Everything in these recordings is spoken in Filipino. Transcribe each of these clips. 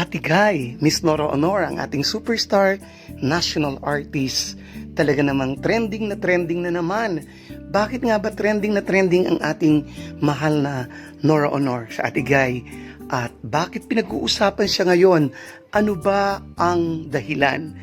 Ate Guy, Miss Nora Honor, ang ating superstar national artist. Talaga namang trending na trending na naman. Bakit nga ba trending na trending ang ating mahal na Nora Honor sa Ate Guy? At bakit pinag-uusapan siya ngayon? Ano ba ang dahilan?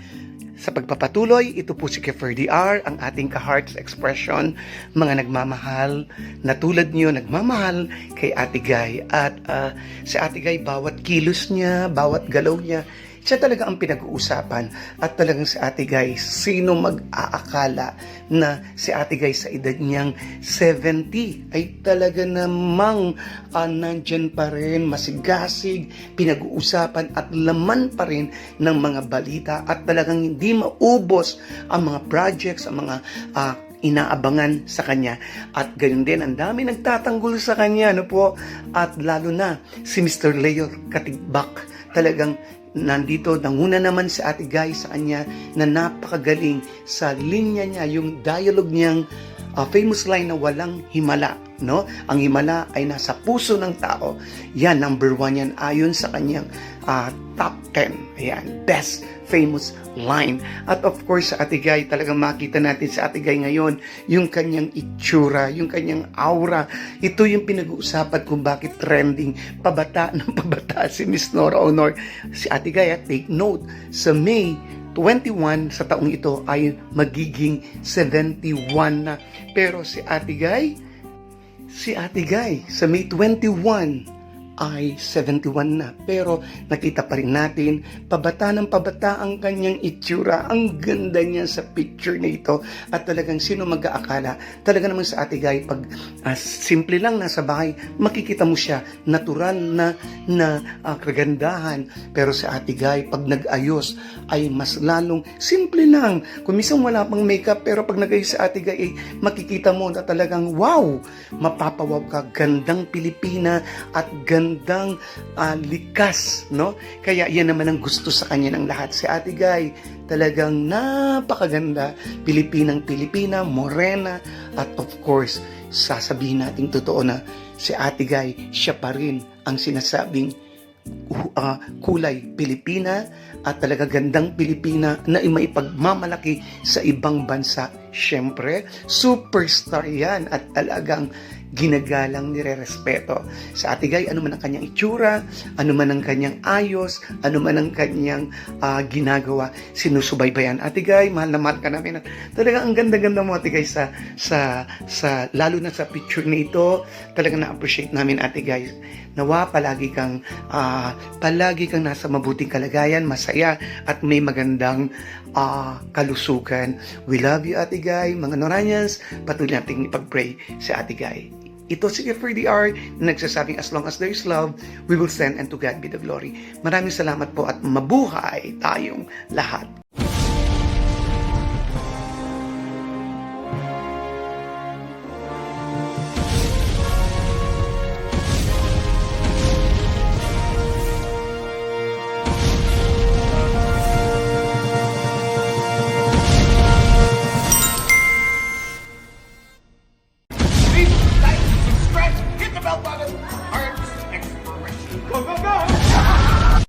Sa pagpapatuloy, ito po si Kefer DR, ang ating ka-heart's expression, mga nagmamahal, na tulad niyo nagmamahal kay Ate Guy. At ah, si Ate Guy, bawat kilos niya, bawat galaw niya, siya talaga ang pinag-uusapan. At talagang si Ate Guy, sino mag-aakala na si Ate Guy sa edad niyang 70 ay talaga namang ah, nandyan pa rin, masigasig, pinag-uusapan at laman pa rin ng mga balita at talagang hindi maubos ang mga projects, ang mga ah, inaabangan sa kanya. At gayon din, ang dami nagtatanggol sa kanya, no po? At lalo na, si Mr. Leo Katigbak, talagang nandito, nanguna naman si Ate Guy sa kanya na napakagaling sa linya niya, yung dialogue niyang ah, famous line na walang himala. No? Ang himala ay nasa puso ng tao. Yan, number one yan ayon sa kanyang ah, top 10. Ayan, best famous line. At of course, sa Ate Guy, talagang makita natin sa Ate Guy ngayon, yung kanyang itsura, yung kanyang aura. Ito yung pinag-uusapan kung bakit trending. Pabata ng pabata si Miss Nora Honor. Si Ate Guy, at take note, sa May 21 sa taong ito ay magiging 71 na. Pero si Ate Guy, si Ate Guy sa May 21 ay 71 na. Pero nakita pa rin natin, pabata ng pabata ang kanyang itsura. Ang ganda niya sa picture na ito. At talagang sino mag-aakala, talaga naman sa Ate Guy, pag ah, simple lang nasa bahay, makikita mo siya, natural na, na ah, kagandahan. Pero sa Ate Guy, pag nag-ayos, ay mas lalong simple lang. Kung minsan wala pang makeup, pero pag nag-ayos sa Ate Guy, eh, makikita mo na talagang wow, mapapawaw ka, gandang Pilipina at gandang ah, likas, no? Kaya yan naman ang gusto sa kanya ng lahat. Si Ate Guy, talagang napakaganda, Pilipinang Pilipina, morena, at of course, sasabihin natin totoo na si Ate Guy, siya pa rin ang sinasabing uh, kulay Pilipina at talaga gandang Pilipina na maipagmamalaki sa ibang bansa. Siyempre, superstar yan at talagang ginagalang nire-respeto. Sa Ate Guy, ano man ang kanyang itsura, ano man ang kanyang ayos, ano man ang kanyang ah, ginagawa, sinusubaybayan. Ate Guy, mahal na mahal ka namin. Talagang ang ganda-ganda mo, Ate Guy, sa, sa, sa, lalo na sa picture na ito, talagang na-appreciate namin, Ate Guy. Nawa, palagi kang, ah, palagi kang nasa mabuting kalagayan, masaya, at may magandang ah, kalusugan. We love you, Ate Guy. Mga Noranians, patuloy nating ipag-pray sa Ate Guy. Ito si Gifford DR na nagsasabing as long as there is love, we will send and to God be the glory. Maraming salamat po at mabuhay tayong lahat. nobody.